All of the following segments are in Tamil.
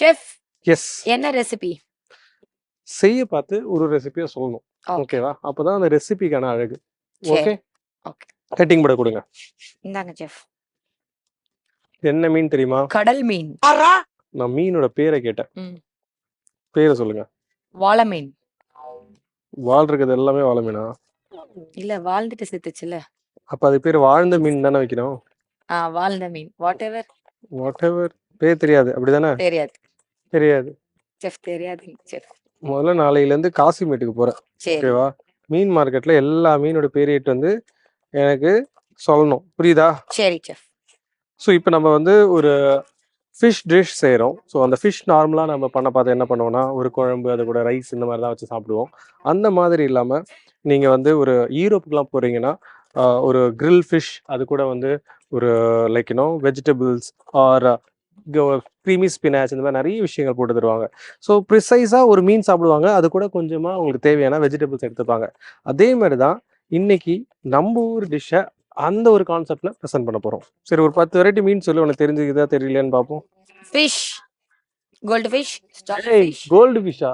செஃப் எஸ் என்ன ரெசிபி செய்ய பார்த்து ஒரு ரெசிபியை சொல்லணும். Okay. ஓகேவா அப்பதான் அந்த ரெசிபிக்கான அழகு. Okay Okay. கட்டிங் பட கொடுங்க. இந்தாங்க செஃப் என்ன மீன் தெரியுமா? கடல் மீன். நான் மீனோட பேரை கேட்டேன். பேரை சொல்லுங்க. வாழை மீன். வால் இருக்கிறது எல்லாமே வாழை மீனா? இல்ல வாழ்ந்துட்டு செத்துச்சுல அப்ப அது பேர் வாழ்ந்த மீன் தானே வைக்கணும்? ஆ வாழ்ந்த மீன். வாட் எவர் வாட் எவர் பேர் தெரியாது. அப்படிதானே? தெரியாது. தெரியாது. செஃப் தெரியாது செஃப். முதல்ல நாளையில இருந்து காசிமேட்டுக்கு போறேன். சரி. ஓகேவா? மீன் மார்க்கெட்ல எல்லா மீனோட பேரையிட்டு வந்து எனக்கு சொல்லணும். புரியுதா? சரி செஃப். ஸோ இப்போ நம்ம வந்து ஒரு ஃபிஷ் டிஷ் செய்கிறோம் ஸோ அந்த ஃபிஷ் நார்மலாக நம்ம பண்ண பார்த்து என்ன பண்ணுவோம்னா ஒரு குழம்பு அது கூட ரைஸ் இந்த மாதிரி தான் வச்சு சாப்பிடுவோம். அந்த மாதிரி இல்லாமல் நீங்கள் வந்து ஒரு யூரோப்புக்குலாம் போகிறீங்கன்னா ஒரு grill ஃபிஷ் அது கூட வந்து ஒரு like you know vegetables or creamy spinach இந்த மாதிரி நிறைய விஷயங்கள் போட்டு தருவாங்க. ஸோ ப்ரிசைஸாக ஒரு மீன் சாப்பிடுவாங்க. அது கூட கொஞ்சமாக உங்களுக்கு தேவையான வெஜிடபிள்ஸ் எடுத்துப்பாங்க. அதே மாதிரி தான் இன்னைக்கு நம்ம ஊர் டிஷ்ஷை அந்த ஒரு கான்செப்ட்ல ப்ரெசென்ட் பண்ண போறோம். சரி ஒரு பத்து வெரைட்டி மீன் சொல்லி. உனக்கு தெரிஞ்சுக்குதா தெரியலையான்னு பார்ப்போம் ஃபிஷ் கோல்டு ஃபிஷ் கோல்டு ஃபிஷ்ஷா.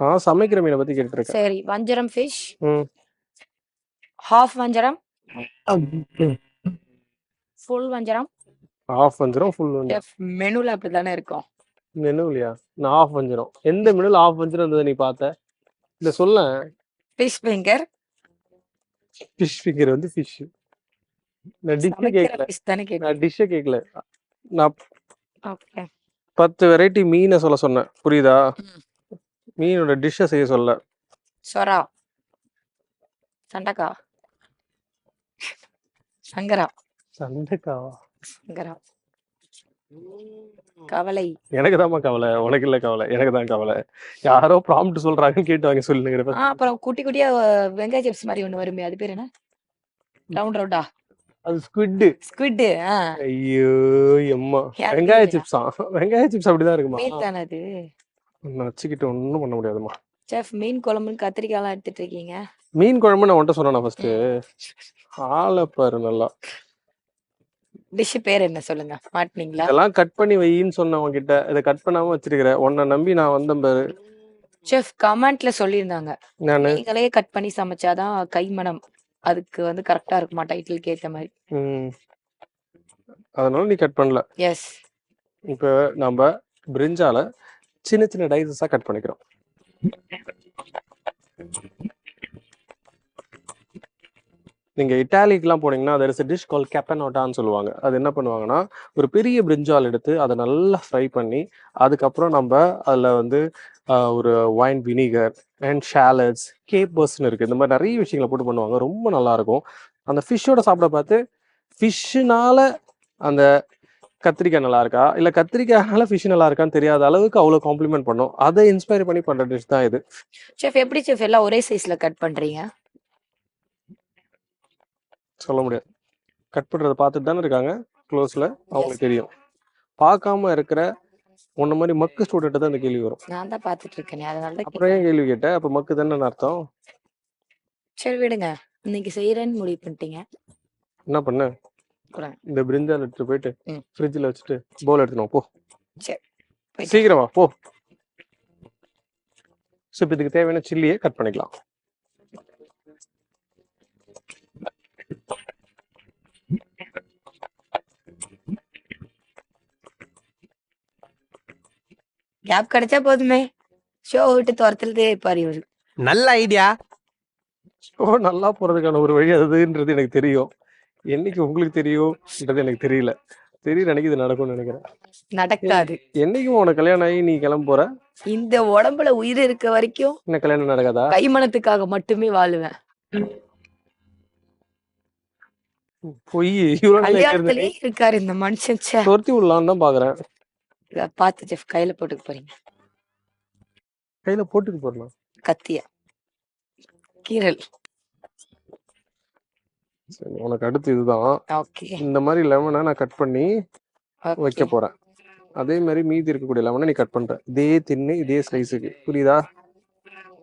ஆ? சமைக்கிற மீனை பத்தி கேட்டு இருக்கேன் சரி வஞ்சரம் ஃபிஷ் ம். ஹாஃப் வஞ்சரம். ஃபுல் வஞ்சரம். ஆஃப் வந்துடும் ஃபுல் வந்துடும் செஃப் மெனுல அப்படிதானே இருக்கும்? மெனு இல்லையா நான் ஆஃப் வந்துடும் எந்த மெனுல ஆஃப் வந்துடும் இருந்தது நீ பார்த்த? இல்ல சொல்ல ஃபிஷ் ஃபிங்கர் ஃபிஷ் ஃபிங்கர் வந்து ஃபிஷ் நான் டிஷ்ஷை கேட்கல. நான் டிஷ்ஷை கேட்கல. நான் ஓகே பத்து வெரைட்டி மீனை சொல்ல சொன்னேன். புரியுதா. மீனோட டிஷ்ஷை செய்ய சொல்ல. சொரா சண்டக்கா. சங்கரா. சண்டைக்காவா? கவலை. எனக்கு தான்மா கவலை. உனக்கு இல்ல கவலை. எனக்கு தான் கவலை. யாரோ ப்ராம்ப்ட் சொல்றாங்கன்னு கேட்டு வாங்க சொல்லுங்க அப்புறம் குட்டி குட்டியா வெங்காய சிப்ஸ் மாதிரி ஒண்ணு வருமே அது பேர் என்ன? ரவுண்ட் ரவுண்டா அது ஸ்குவிட் ஸ்குவிட் ஐயோ எம்மா. வெங்காய? சிப்ஸா வெங்காய சிப்ஸ் அப்படிதான் இருக்குமா? மீன் தானே அது? நான் வச்சுக்கிட்டு ஒன்றும் பண்ண முடியாதுமா செஃப் மீன் குழம்புன்னு கத்திரிக்காய்லாம் எடுத்துட்டு இருக்கீங்க? மீன் குழம்பு நான் உன்ட்ட சொன்னேன் ஃபர்ஸ்ட் ஆளை பாரு நல்லா. டிஷ் பேர் என்ன சொல்லுங்க? மாட்டினீங்களா? இதெல்லாம் கட் பண்ணி வையின்னு சொன்னேன் உன்கிட்ட இதை கட் பண்ணாம வச்சிருக்கிறேன் உன்னை நம்பி நான் வந்தேன் பாரு. செஃப் கமெண்ட்ல சொல்லியிருந்தாங்க. நானு? நீங்களே கட் பண்ணி சமைச்சாதான் கைமணம். அதுக்கு வந்து கரெக்டா இருக்குமா டைட்டிலுக்கு ஏத்த மாதிரி? ம். அதனால நீ கட் பண்ணல. எஸ் இப்போ நம்ம பிரிஞ்சால சின்ன சின்ன டைசஸா கட் பண்ணிக்கிறோம். நீங்கள் இட்டாலிக்கெலாம் போனீங்கன்னா there இஸ் டிஷ் கால் கெப்பனோட்டான்னு சொல்லுவாங்க. அது என்ன பண்ணுவாங்கன்னா ஒரு பெரிய பிரிஞ்சால் எடுத்து அதை நல்லா ஃப்ரை பண்ணி அதுக்கப்புறம் நம்ம அதில் வந்து ஒரு ஒயின் வினிகர் அண்ட் ஷேலட்ஸ் கேப்பர்ஸ்னு இருக்குது இந்த மாதிரி நிறைய விஷயங்களை போட்டு பண்ணுவாங்க. ரொம்ப நல்லா இருக்கும் அந்த ஃபிஷ்ஷோட சாப்பிட பார்த்து ஃபிஷ்ஷுனால அந்த கத்திரிக்காய் நல்லா இருக்கா இல்ல கத்திரிக்காய்னால ஃபிஷ் நல்லா இருக்கான்னு தெரியாத அளவுக்கு அவ்வளவு காம்ப்ளிமெண்ட் பண்ணும். அதை இன்ஸ்பயர் பண்ணி பண்ற டிஷ் தான் இது. செஃப் எப்படி செஃப் எல்லாம் ஒரே சைஸ்ல கட் பண்றீங்க? சொல்ல முடியாது. கட் பண்றதை பார்த்துட்டு தானே இருக்காங்க. க்ளோஸ்ல அவங்களுக்கு தெரியும். பார்க்காம இருக்கிற உன்ன மாதிரி மக்கு ஸ்டூடெண்ட் தான் இந்த கேள்வி வரும். நான் தான் பாத்துட்டு இருக்கேனே அதனால தான் அப்புறம் ஏன் கேள்வி கேட்ட? அப்ப மக்கு தானே அர்த்தம்? சரி விடுங்க. இன்னைக்கு செய்யறேன்னு முடிவு பண்ணிட்டீங்க. என்ன பண்ண. இந்த பிரிஞ்சால் எடுத்துட்டு போயிட்டு. ஃப்ரிட்ஜில் வச்சுட்டு போல் எடுத்துனோம் போ. சரி சீக்கிரமா போ. ஸோ இப்போ இதுக்கு தேவையான சில்லியை கட் பண்ணிக்கலாம். கேப் கிடைச்சா போதுமே. ஷோ விட்டு துரத்துலதே இருப்பாரு இவரு. நல்ல ஐடியா ஷோ நல்லா போறதுக்கான ஒரு வழி அதுன்றது எனக்கு தெரியும். என்னைக்கு உங்களுக்கு தெரியும்ன்றது எனக்கு தெரியல. தெரியல எனக்கு இது நடக்கும்னு நினைக்கிறேன். நடக்காது. என்னைக்கும் உனக்கு கல்யாணம் ஆகி நீ கிளம்ப போற? இந்த உடம்புல உயிர் இருக்க வரைக்கும் என்ன கல்யாணம் நடக்காதா? கைமணத்துக்காக மட்டுமே வாழுவேன். பொய். இருக்காரு இந்த மனுஷன். துரத்தி விடலான்னு தான் பாக்குறேன். பார்த்து செஃப் கையில போட்டுக்க போறீங்க. கையில போட்டுட்டு போறலாம் கத்திய. கீரல் சரி உனக்கு அடுத்து இதுதான். ஓகே. இந்த மாதிரி லெமனை நான் கட் பண்ணி வைக்க போறேன். அதே மாதிரி மீதி இருக்கக்கூடிய லெமனை நீ கட் பண்ற. இதே தின்னு இதே சைஸுக்கு புரியுதா?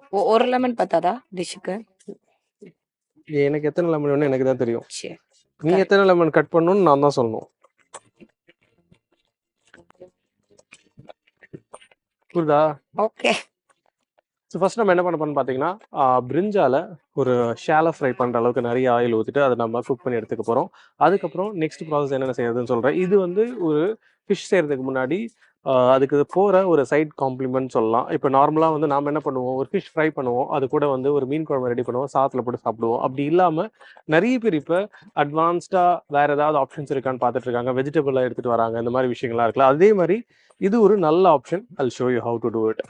ஒரு லெமன் பத்தாதா டிஷ்ஷுக்கு? எனக்கு எத்தனை லெமன் வேணும் எனக்கு தான் தெரியும். நீ. எத்தனை லெமன் கட் பண்ணணும்னு நான் தான் சொல்லணும். புரியுதா? ஓகே. ஸோ ஃபர்ஸ்ட் நம்ம என்ன பண்ண போறோம்னு பார்த்தீங்கன்னா பிரிஞ்சால ஒரு ஷாலோ ஃப்ரை பண்ணுற அளவுக்கு நிறைய ஆயில் ஊற்றிட்டு அதை நம்ம குக் பண்ணி எடுத்துக்க போகிறோம் அதுக்கப்புறம் நெக்ஸ்ட் ப்ராசஸ் என்னென்ன செய்யறதுன்னு சொல்கிறேன் இது வந்து ஒரு ஃபிஷ் செய்கிறதுக்கு முன்னாடி அதுக்கு போகிற ஒரு சைட் காம்ப்ளிமெண்ட் சொல்லலாம். இப்போ நார்மலாக வந்து நாம் என்ன பண்ணுவோம்? ஒரு ஃபிஷ் ஃப்ரை பண்ணுவோம். அது கூட வந்து ஒரு மீன் குழம்பு ரெடி பண்ணுவோம். சாத்தில் போட்டு சாப்பிடுவோம். அப்படி இல்லாமல் நிறைய பேர் இப்போ அட்வான்ஸ்டாக வேறு ஏதாவது ஆப்ஷன்ஸ் இருக்கான்னு பார்த்துட்டு இருக்காங்க. வெஜிடபிளாக எடுத்துகிட்டு வராங்க. இந்த மாதிரி விஷயங்கள்லாம் இருக்குல்ல. அதே மாதிரி இது ஒரு நல்ல option I'll show you how to do it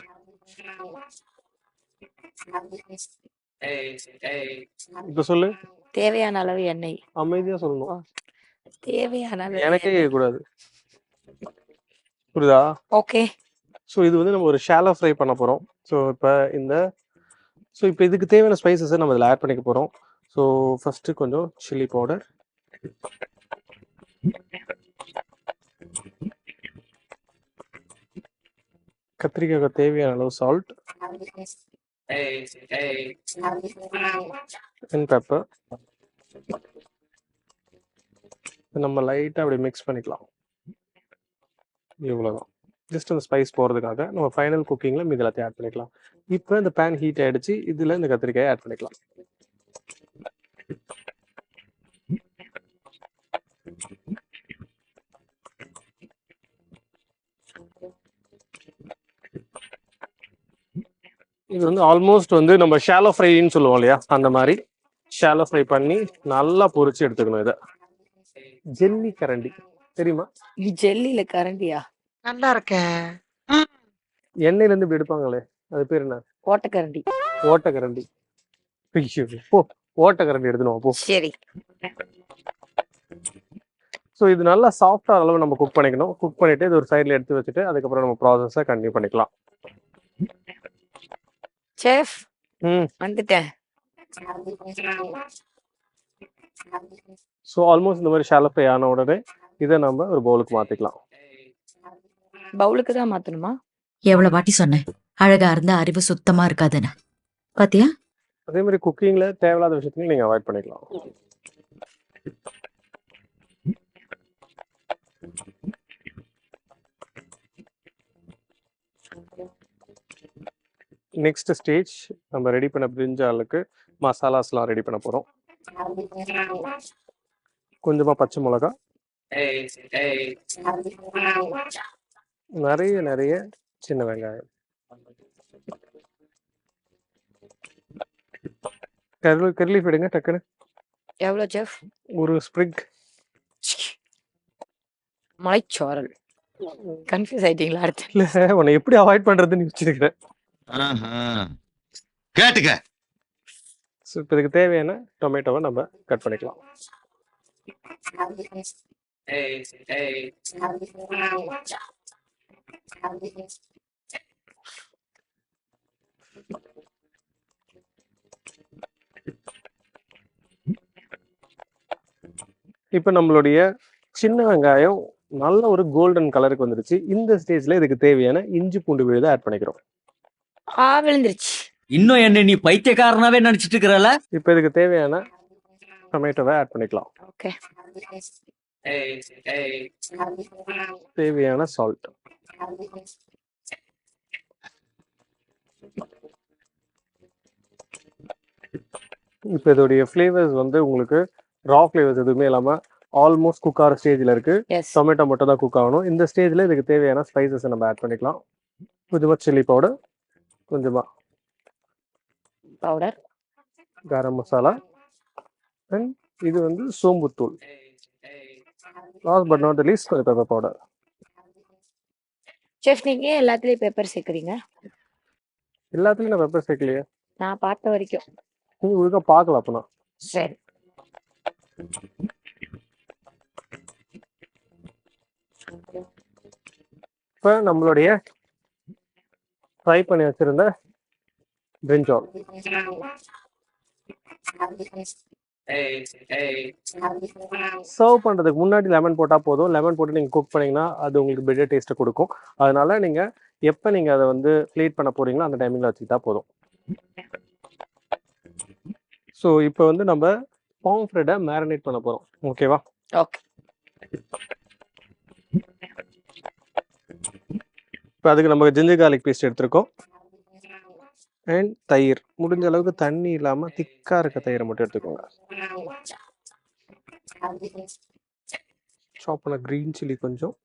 இப்போ சொல்லு. தேவையான அளவு எண்ணெய். அமைதியா சொல்லணும். தேவையான அளவு எனக்கே கேட்கக்கூடாது. புரியுதா? ஓகே. ஸோ இது வந்து நம்ம ஒரு ஷாலோ ஃப்ரை பண்ண போகிறோம் ஸோ இப்போ இந்த ஸோ இப்போ இதுக்கு தேவையான ஸ்பைசஸை நம்ம இதில் ஆட் பண்ணிக்க போகிறோம் ஸோ ஃபஸ்ட்டு கொஞ்சம் சில்லி பவுடர் கத்திரிக்காய்க்கு தேவையான அளவு சால்ட் அண்ட் பெப்பர் நம்ம லைட்டாக அப்படி மிக்ஸ் பண்ணிக்கலாம். இவ்வளோதான் ஜஸ்ட் அந்த ஸ்பைஸ் போகிறதுக்காக நம்ம ஃபைனல் குக்கிங்கில் மீது எல்லாத்தையும் ஆட் பண்ணிக்கலாம். இப்போ இந்த பேன் ஹீட் ஆகிடுச்சு இதில் இந்த கத்திரிக்காயை ஆட் பண்ணிக்கலாம். இது வந்து ஆல்மோஸ்ட் வந்து நம்ம ஷாலோ ஃப்ரைன்னு சொல்லுவோம் இல்லையா? அந்த மாதிரி. ஷாலோ ஃப்ரை பண்ணி நல்லா பொரிச்சு எடுத்துக்கணும் இதை. ஜெல்லி கரண்டி. தெரியுமா? ஜெல்லில கரண்டியா? நல்லா இருக்க எண்ணெயில இருந்து இப்படி எடுப்பாங்களே அது பேர் என்ன? ஓட்டக்கரண்டி. ஓட்ட கரண்டி ஐயோ, போ ஓட்ட கரண்டி எடுத்துனோம் போ. சரி. ஸோ இது நல்லா சாஃப்டா அளவு நம்ம குக் பண்ணிக்கணும். குக் பண்ணிட்டு இது ஒரு சைடில் எடுத்து வச்சுட்டு அதுக்கப்புறம் நம்ம ப்ராசஸை கண்டினியூ பண்ணிக்கலாம். செஃப் ம். வந்துட்டேன். ஸோ ஆல்மோஸ்ட் இந்த மாதிரி ஷாலோ ஃப்ரை ஆன உடனே இதை நம்ம ஒரு பவுலுக்கு மாற்றிக்கலாம் பவுலுக்கு தான் மாத்தணுமா? எவ்வளவு வாட்டி சொன்னேன். அழகா இருந்தா அறிவு சுத்தமா இருக்காதுன்னு. பாத்தியா? அதே மாதிரி குக்கிங்கில் தேவையில்லாத விஷயத்தையும் நீங்கள் அவாய்ட் பண்ணிக்கலாம். நெக்ஸ்ட் ஸ்டேஜ் நம்ம ரெடி பண்ண பிரிஞ்சாலுக்கு மசாலாஸ்லாம் ரெடி பண்ண போகிறோம் கொஞ்சமாக பச்சை மிளகா நிறைய நிறைய சின்ன வெங்காயம். கருளி கருளி விடுங்க டக்குன்னு. எவ்வளவு செஃப் ஒரு ஸ்ப்ரிக் மலைச்சோரல் கன்ஃபியூஸ் ஆயிட்டீங்களா அடுத்து? இல்ல உன்னை எப்படி அவாய்ட் பண்றதுன்னு யோசிச்சிருக்கிறேன். ஆஹா. கேட்டுக்க. ஸோ இப்போ இதுக்கு தேவையான டொமேட்டோவை நம்ம கட் பண்ணிக்கலாம். இப்போ நம்மளுடைய சின்ன வெங்காயம் நல்ல ஒரு கோல்டன் கலருக்கு வந்துருச்சு. இந்த ஸ்டேஜ்ல இதுக்கு தேவையான இஞ்சி பூண்டு விழுதை ஆட் பண்ணிக்கிறோம். ஆ விழுந்துருச்சு. இன்னும் என்ன நீ பைத்தியக்காரனாவே நினைச்சிட்டு இருக்கிறல? இப்போ இதுக்கு தேவையான டொமேட்டோவை ஆட் பண்ணிக்கலாம். ஓகே தேவையான சால்ட் இப்போ இதோடைய ஃப்ளேவர்ஸ் வந்து உங்களுக்கு ரா ஃப்ளேவர்ஸ் எதுவுமே இல்லாமல் ஆல்மோஸ்ட் குக் ஆகிற ஸ்டேஜில் இருக்கு. டொமேட்டோ மட்டும் தான் குக் ஆகணும். இந்த ஸ்டேஜில் இதுக்கு தேவையான ஸ்பைசஸை நம்ம ஆட் பண்ணிக்கலாம். கொஞ்சமாக சில்லி பவுடர் கொஞ்சமாக பவுடர் கரம் மசாலா அண்ட் இது வந்து சோம்புத்தூள். லாஸ்ட் பட் நாட் லீஸ்ட் கொஞ்சம் பெப்பர் பவுடர் செஃப் நீங்க எல்லாத்துலயும் பெப்பர் சேர்க்குறீங்க? எல்லாத்துலேயும் நான் பெப்பர் சேர்க்கலையே. நான் பார்த்த வரைக்கும். நீங்கள் ஒழுங்காக பார்க்கலாம் அப்போனா. சரி. இப்போ நம்மளுடைய ஃப்ரை பண்ணி வச்சிருந்த பிரிஞ்சால் சர்வ் பண்ணுறதுக்கு முன்னாடி லெமன் போட்டால் போதும். லெமன் போட்டு நீங்கள் குக் பண்ணீங்கன்னா அது உங்களுக்கு பெட்டர் டேஸ்ட்டை கொடுக்கும். அதனால நீங்கள் எப்போ நீங்கள் அதை வந்து ப்ளேட் பண்ண போறீங்களோ அந்த டைமிங்கில் வச்சுக்கிட்டா போதும். ஸோ இப்போ வந்து நம்ம பாம்ஃப்ரெட்டை மேரினேட் பண்ண போகிறோம் ஓகேவா ஓகே இப்போ அதுக்கு நம்ம ஜிஞ்சர் garlic பேஸ்ட் எடுத்திருக்கோம். அண்ட் தயிர். முடிஞ்ச அளவுக்கு தண்ணி இல்லாமல் திக்காக இருக்க தயிரை மட்டும் எடுத்துக்கோங்க. சாப் பண்ண க்ரீன் சில்லி கொஞ்சம்.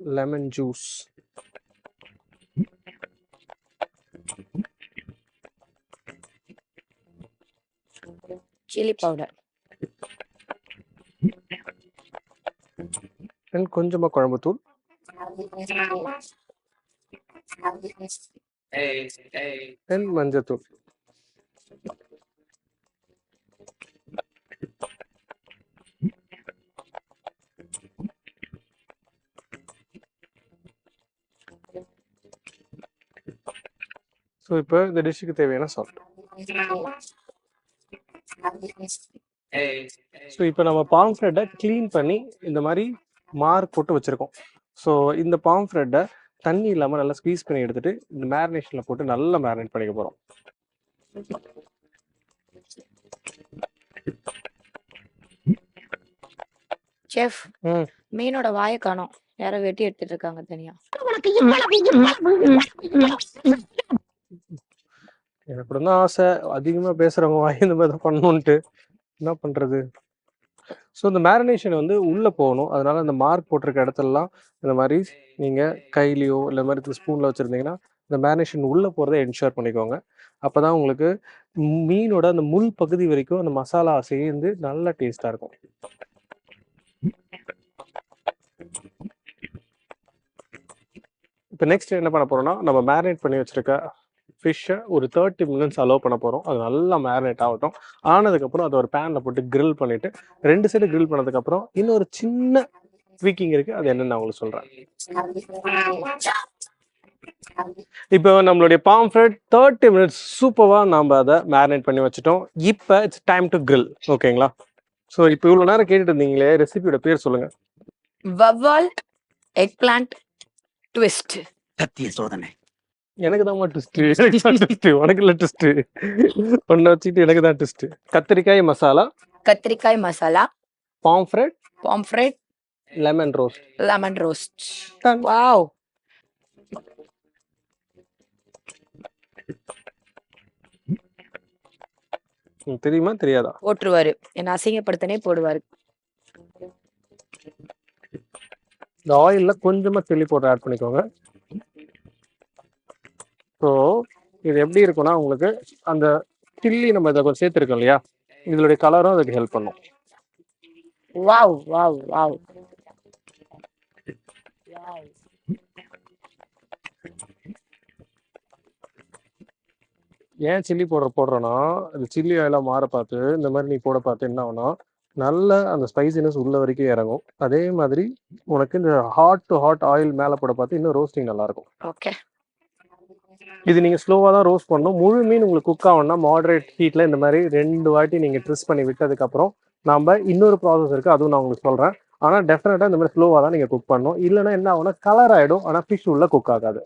Lemon juice chilli powder and கொஞ்சமாக குழம்புத்தூள். அண்ட் மஞ்சத்தூள் ஸோ இப்போ இந்த டிஷ்ஷுக்கு தேவையான சால்ட் ஸோ இப்போ நம்ம பாம்ஃப்ரெட்டை க்ளீன் பண்ணி இந்த மாதிரி மார்க் போட்டு வச்சுருக்கோம். ஸோ இந்த பாம்ஃப்ரெட்டை தண்ணி இல்லாமல் நல்லா ஸ்க்வீஸ் பண்ணி எடுத்துட்டு இந்த மேரினேஷனில் போட்டு நல்லா மேரினேட் பண்ணிக்க போகிறோம் செஃப் ம். மீனோட வாயை காணோம். யாரோ வெட்டி எடுத்துட்டு இருக்காங்க தனியா. எனக்கு தான் ஆசை. அதிகமாக பேசுகிறவங்க வாய் இந்த மாதிரி தான் பண்ணணுன்ட்டு என்ன பண்ணுறது ஸோ இந்த மேரினேஷன் வந்து உள்ளே போகணும். அதனால அந்த மார்க் போட்டிருக்க இடத்துலலாம் இந்த மாதிரி நீங்கள் கையிலையோ இல்லை இந்த மாதிரி ஸ்பூனில் வச்சுருந்தீங்கன்னா இந்த மேரினேஷன் உள்ளே போகிறத என்ஷூர் பண்ணிக்கோங்க. அப்போ தான் உங்களுக்கு மீனோட அந்த முள் பகுதி வரைக்கும் அந்த மசாலா சேர்ந்து நல்ல டேஸ்ட்டாக இருக்கும். இப்போ நெக்ஸ்ட் என்ன பண்ண போறோம்னா நம்ம மேரினேட் பண்ணி வச்சிருக்க ஃபிஷ்ஷை ஒரு தேர்ட்டி மினிட்ஸ் அலோவ் பண்ண போகிறோம் அது நல்லா மேரினேட் ஆகட்டும். ஆனதுக்கப்புறம் அதை ஒரு பேனில் போட்டு grill பண்ணிவிட்டு ரெண்டு சைடு grill பண்ணதுக்கப்புறம் இன்னொரு சின்ன ட்வீக்கிங் இருக்குது அது என்னன்னு நான் உங்களுக்கு சொல்கிறேன் இப்போ நம்மளுடைய பாம்ஃப்ரெட் தேர்ட்டி மினிட்ஸ் சூப்பராக நம்ம அதை மேரினேட் பண்ணி வச்சுட்டோம். இப்போ இட்ஸ் டைம் டு grill. ஓகேங்களா ஸோ இப்போ இவ்வளோ நேரம் கேட்டுட்டு இருந்தீங்களே ரெசிபியோட பேர் சொல்லுங்கள் வவ்வால் எக் பிளான்ட் ட்விஸ்ட் சத்திய சோதனை. எனக்கு தான் ட்விஸ்ட் எனக்கு தான் ட்விஸ்ட் உனக்கு இல்லை ட்விஸ்ட் ஒன்றை வச்சுட்டு எனக்கு தான் ட்விஸ்ட் கத்திரிக்காய் மசாலா? கத்திரிக்காய் masala. Pomfret pomfret lemon roast lemon roast. Wow தெரியுமா? தெரியாதா? போட்டுருவாரு. என்ன அசிங்கப்படுத்தனே போடுவாரு. இந்த ஆயில்ல கொஞ்சமா சில்லி பவுடர் ஆட் பண்ணிக்கோங்க. ஸோ இது எப்படி இருக்கும்னா உங்களுக்கு அந்த சில்லி நம்ம இதை கொஞ்சம் சேர்த்துருக்கோம் இல்லையா? இதனுடைய கலரும் அதுக்கு ஹெல்ப் பண்ணும். வாவ் வாவ் வாவ் ஏன் சில்லி பவுடர் போடுறோன்னா இந்த சில்லி ஆயிலாக மாற பார்த்து இந்த மாதிரி நீ போட பார்த்து என்ன ஆகும்னா நல்ல அந்த ஸ்பைசினஸ் உள்ள வரைக்கும் இறங்கும். அதே மாதிரி உனக்கு இந்த ஹாட் டு ஹாட் ஆயில் மேலே போட பார்த்து இன்னும் ரோஸ்டிங் நல்லா இருக்கும். ஓகே இது நீங்கள் ஸ்லோவாக தான் ரோஸ்ட் பண்ணணும். முழு மீன் உங்களுக்கு குக் ஆகணும்னா மாடரேட் ஹீட்டில் இந்த மாதிரி ரெண்டு வாட்டி நீங்கள் ட்ரிஸ் பண்ணி விட்டதுக்கப்புறம் நம்ம இன்னொரு ப்ராசஸ் இருக்குது அதுவும் நான் உங்களுக்கு சொல்கிறேன் ஆனால் டெஃபினட்டாக இந்த மாதிரி ஸ்லோவாக தான் நீங்கள் குக் பண்ணணும். இல்லைன்னா என்ன ஆகும்னா கலர் ஆகிடும் ஆனால் ஃபிஷ் உள்ள குக் ஆகாது.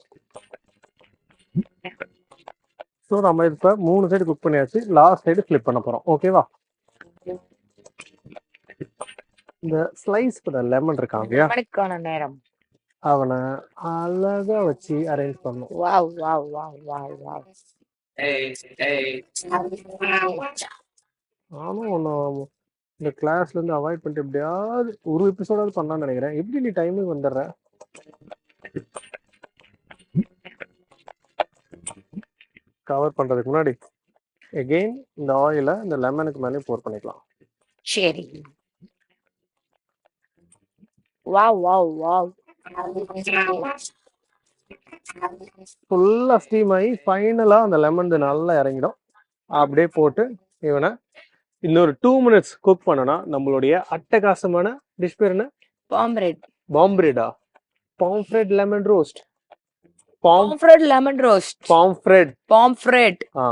ஸோ நம்ம இப்போ மூணு சைடு குக் பண்ணியாச்சு. லாஸ்ட் சைடு ஃப்ளிப் பண்ண போகிறோம் ஓகேவா இந்த ஸ்லைஸ் பண்ண லெமன் இருக்காங்க நேரம். அவனை அழகா வச்சு அரேஞ்ச் பண்ணும் wow wow wow wow wow நானும் ஒன்று இந்த கிளாஸ்ல இருந்து அவாய்ட் பண்ணிட்டு எப்படியாவது ஒரு எபிசோடாவது பண்ணலாம்னு நினைக்கிறேன். எப்படி நீ டைமுக்கு வந்துடுற? கவர் பண்றதுக்கு முன்னாடி எகெயின் இந்த ஆயிலை இந்த லெமனுக்கு மேலே போர் பண்ணிக்கலாம். சரி. வாவ் வாவ் வாவ் ஃபுல்லா ஸ்டீம் ஆகி ஃபைனலா அந்த லெமன் நல்லா இறங்கிடும். அப்படியே போட்டு இவனை இன்னொரு டூ மினிட்ஸ் குக் பண்ணனா நம்மளுடைய அட்டகாசமான டிஷ் பேர் என்ன? பாம்ரெட் பாம்பிரெடா pomfret lemon roast bomb pomfret lemon roast pomfret pomfret ஆ.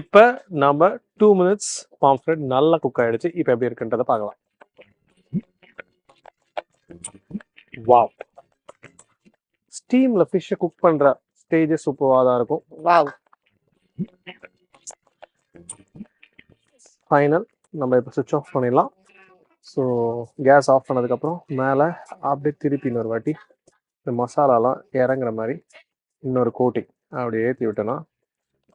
இப்போ நம்ம டூ மினிட்ஸ் பாம்ஃப்ரெட் நல்லா குக் ஆயிடுச்சு. இப்போ எப்படி இருக்குன்றத பார்க்கலாம். வாவ் ஸ்டீம்ல ஃபிஷ்ஷை குக் பண்ற ஸ்டேஜஸ் சூப்பராக தான் இருக்கும். ஃபைனல் நம்ம இப்போ சுவிட்ச் ஆஃப் பண்ணிடலாம். ஸோ கேஸ் ஆஃப் பண்ணதுக்கப்புறம் மேலே அப்படியே திருப்பி இன்னொரு வாட்டி. இந்த மசாலாலாம் இறங்குற மாதிரி இன்னொரு கோட்டிங் அப்படி ஏற்றி விட்டோன்னா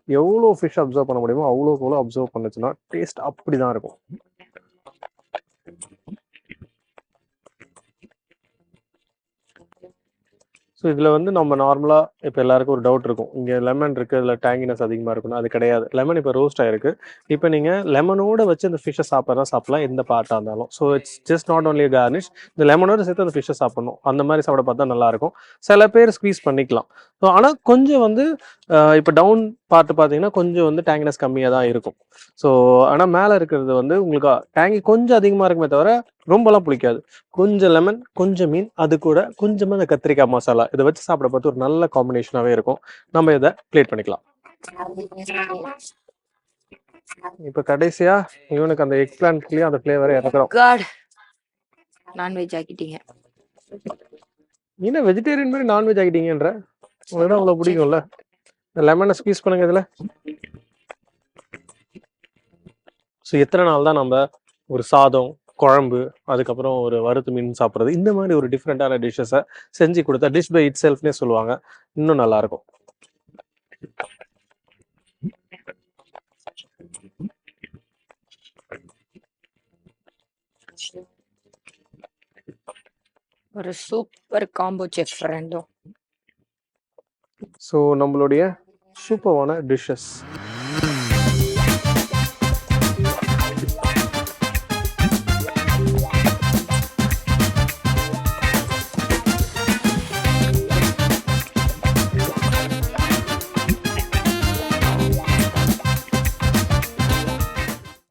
எவ்வளோ ஃபிஷ் அப்சர்வ் பண்ண முடியுமோ அவ்வளோக்கு எவ்வளோ அப்சர்வ் பண்ணுச்சுன்னா டேஸ்ட் அப்படி தான் இருக்கும். ஸோ இதில் வந்து நம்ம நார்மலாக இப்போ எல்லாருக்கும் ஒரு டவுட் இருக்கும். இங்கே லெமன் இருக்குது இல்லை டேங்கினஸ் அதிகமாக இருக்கணும் அது கிடையாது. லெமன் இப்போ ரோஸ்ட் ஆயிருக்கு. இப்போ நீங்கள் லெமனோட வச்சு அந்த ஃபிஷ்ஷை சாப்பிட்றதா சாப்பிடலாம் எந்த பார்ட்டாக இருந்தாலும். So it's just not only garnish இந்த லெமனோட சேர்த்து அந்த ஃபிஷ்ஷை சாப்பிடணும். அந்த மாதிரி சாப்பிட பார்த்தா நல்லாயிருக்கும் சில பேர் ஸ்க்வீஸ் பண்ணிக்கலாம். ஸோ ஆனால் கொஞ்சம் வந்து இப்போ டவுன் பார்ட் பார்த்தீங்கன்னா கொஞ்சம் வந்து டேங்கினஸ் கம்மியாக தான் இருக்கும். ஸோ ஆனால் மேலே இருக்கிறது வந்து உங்களுக்கு டேங்கி கொஞ்சம் அதிகமாக இருக்குமே தவிர ரொம்பலாம் பிடிக்காது கொஞ்சம் லெமன் கொஞ்சம் மீன் அது கூட கொஞ்சமாக இந்த கத்திரிக்காய் மசாலா. இதை வச்சு சாப்பிட பார்த்து ஒரு நல்ல காம்பினேஷனாகவே இருக்கும். நம்ம இதை பிளேட் பண்ணிக்கலாம். இப்போ கடைசியா இவனுக்கு அந்த எக் பிளான்ட்லயும் அந்த ஃப்ளேவரை இறக்குறோம். காட் நான்வெஜ் ஆக்கிட்டீங்க. என்ன வெஜிடேரியன் மாதிரி நான்வெஜ் ஆகிட்டீங்கன்ற உங்களுக்கு அவ்வளோ பிடிக்கும்ல? இந்த லெமனை ஸ்queeze பண்ணுங்க இதில். ஸோ எத்தனை நாள் தான் நம்ம ஒரு சாதம் குழம்பு அதுக்கப்புறம் ஒரு வறுத்து மீன் சாப்பிட்றது இந்த மாதிரி ஒரு டிஃப்ரெண்ட்டான டிஷ்ஷஸை செஞ்சு கொடுத்தா டிஷ் பை இட் செல்ஃப்னே சொல்லுவாங்க. இன்னும் நல்லா இருக்கும். ஒரு சூப்பர் காம்போ செஃப் ரெண்டும். ஸோ நம்மளுடைய சூப்பரான டிஷ்ஷஸ்